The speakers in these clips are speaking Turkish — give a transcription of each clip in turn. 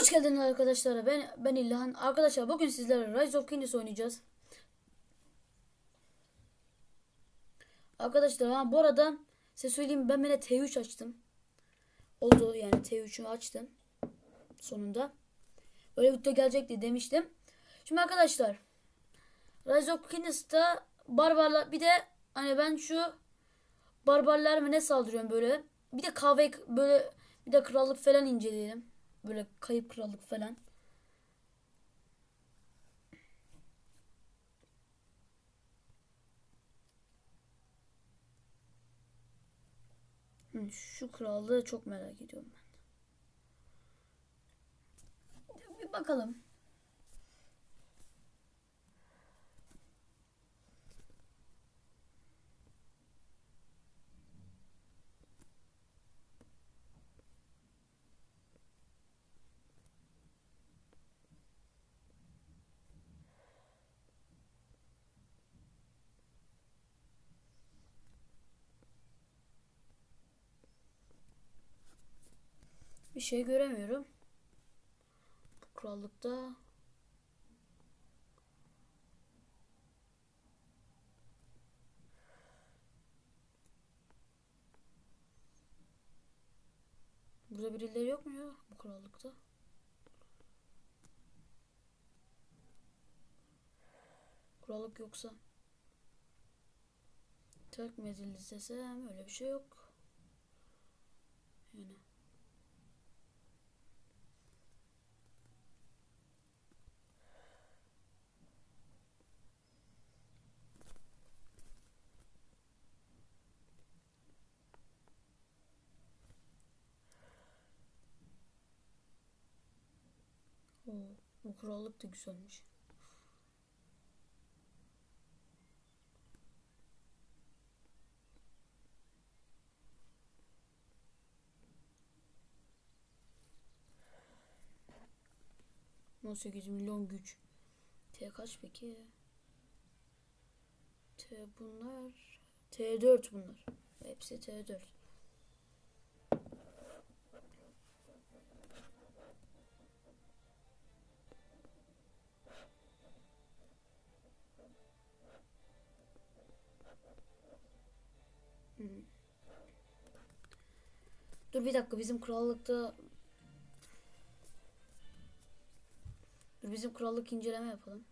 Hoş geldiniz arkadaşlar. Ben ben İlhan. Arkadaşlar bugün sizlerle Rise of Kingdoms oynayacağız. Arkadaşlar ha, bu arada size söyleyeyim ben bana T3 açtım. Oldu yani T3'ü açtım. Sonunda. Öyle video gelecekti demiştim. Şimdi arkadaşlar Rise of Kingdoms'ta barbarlar bir de hani ben şu barbarlar mı ne saldırıyorum böyle. Bir de kahve böyle bir de krallık falan inceleyelim. Böyle kayıp krallık falan. Şu krallığı çok merak ediyorum ben. Bir bakalım. Bir şey göremiyorum. Bu krallıkta. Burada birileri yok mu ya bu krallıkta? Krallık yoksa. Terk mi edildi desem öyle bir şey yok. Yani. Oo, bu krallık da güzelmiş. On sekiz milyon güç. T kaç peki? T bunlar. T4 bunlar. Hepsi T4. Dur bir dakika bizim krallıkta Dur bizim krallık inceleme yapalım.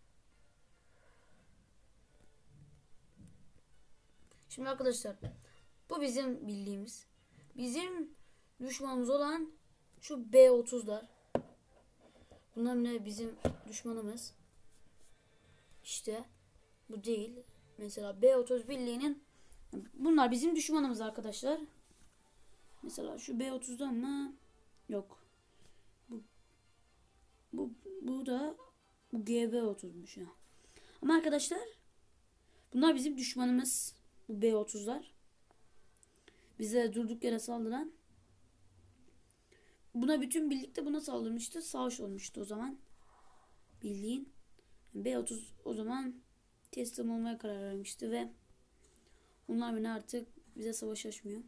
Şimdi arkadaşlar bu bizim bildiğimiz bizim düşmanımız olan şu B30'lar. Bunlar ne bizim düşmanımız. İşte bu değil. Mesela B30 birliğinin bunlar bizim düşmanımız arkadaşlar. Mesela şu B30'dan mı? Yok. Bu bu bu da bu GB30'muş ya. Ama arkadaşlar bunlar bizim düşmanımız. Bu B30'lar. Bize durduk yere saldıran. Buna bütün birlikte buna saldırmıştı. Savaş olmuştu o zaman. Bildiğin. B30 o zaman teslim olmaya karar vermişti ve onlar beni artık bize savaş açmıyor.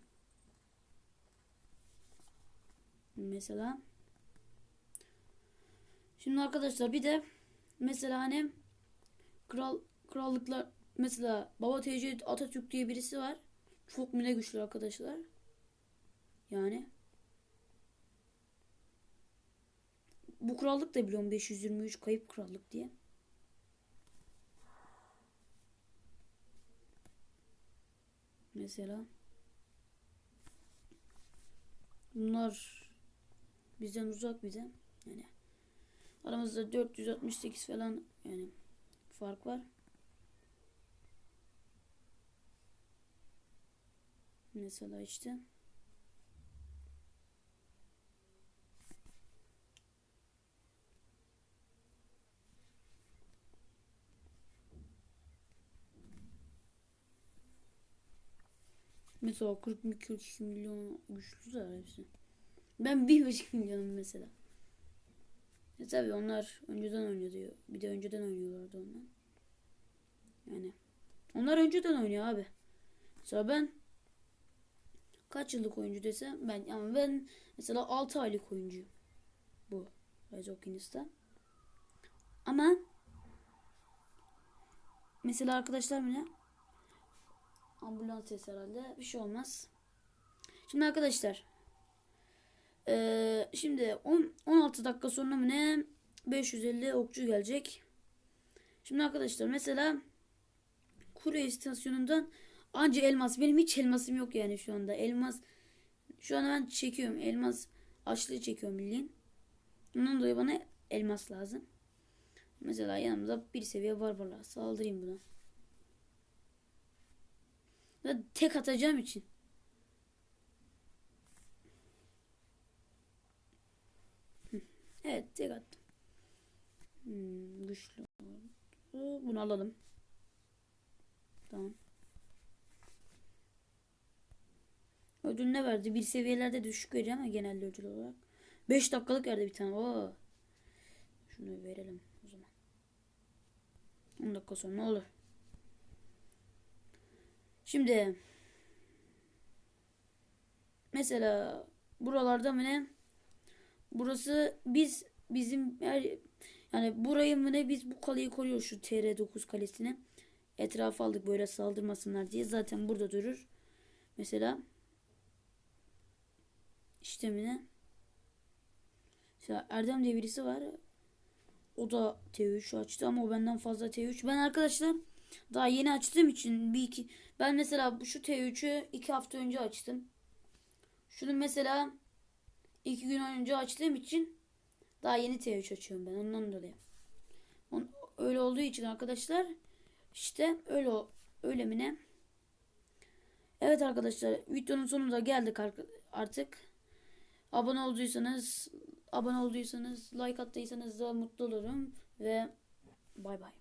Mesela Şimdi arkadaşlar bir de mesela hani kral krallıklar mesela Baba TC Atatürk diye birisi var. Çok mine güçlü arkadaşlar. Yani bu krallık da biliyorum 523 kayıp krallık diye. Mesela. Bunlar bizden uzak bir de yani aramızda 468 falan yani fark var. Mesela işte Mesela 40 mi 42 milyon güçlüler hepsi. Ben 1,5 milyonum mesela. E tabi onlar önceden oynuyordu. Bir de önceden oynuyorlardı onlar. Yani onlar önceden oynuyor abi. Mesela ben kaç yıllık oyuncu desem ben ama ben mesela 6 aylık oyuncuyum. Bu. Rise of Kings'ta. Ama mesela arkadaşlar bile ambulans sesi herhalde bir şey olmaz. Şimdi arkadaşlar eee, şimdi 10, 16 dakika sonra mı ne 550 okçu gelecek. Şimdi arkadaşlar mesela Kure istasyonundan anca elmas. Benim hiç elmasım yok yani şu anda. Elmas şu an ben çekiyorum. Elmas açlığı çekiyorum bildiğin. Ondan dolayı bana elmas lazım. Mesela yanımda bir seviye barbarlar. Saldırayım buna. Ve tek atacağım için. Evet tek attım. Hmm, güçlü. Bunu alalım. Tamam. Ödül ne verdi? Bir seviyelerde düşük veriyor ama genelde ödül olarak. 5 dakikalık verdi bir tane. Oo. Şunu verelim o zaman. 10 dakika sonra ne olur. Şimdi mesela buralarda mı ne? Burası biz bizim her yani burayı mı ne biz bu kaleyi koruyoruz şu TR9 kalesini. Etrafı aldık böyle saldırmasınlar diye. Zaten burada durur. Mesela işlemine Mesela Erdem diye birisi var. O da T3 açtı ama o benden fazla T3. Ben arkadaşlar daha yeni açtığım için bir iki ben mesela şu T3'ü iki hafta önce açtım. Şunu mesela iki gün önce açtığım için daha yeni T3 açıyorum ben ondan dolayı. On, öyle olduğu için arkadaşlar işte öyle o- öyle mi ne? Evet arkadaşlar videonun sonuna geldik artık. Abone olduysanız abone olduysanız like attıysanız da mutlu olurum ve bay bay.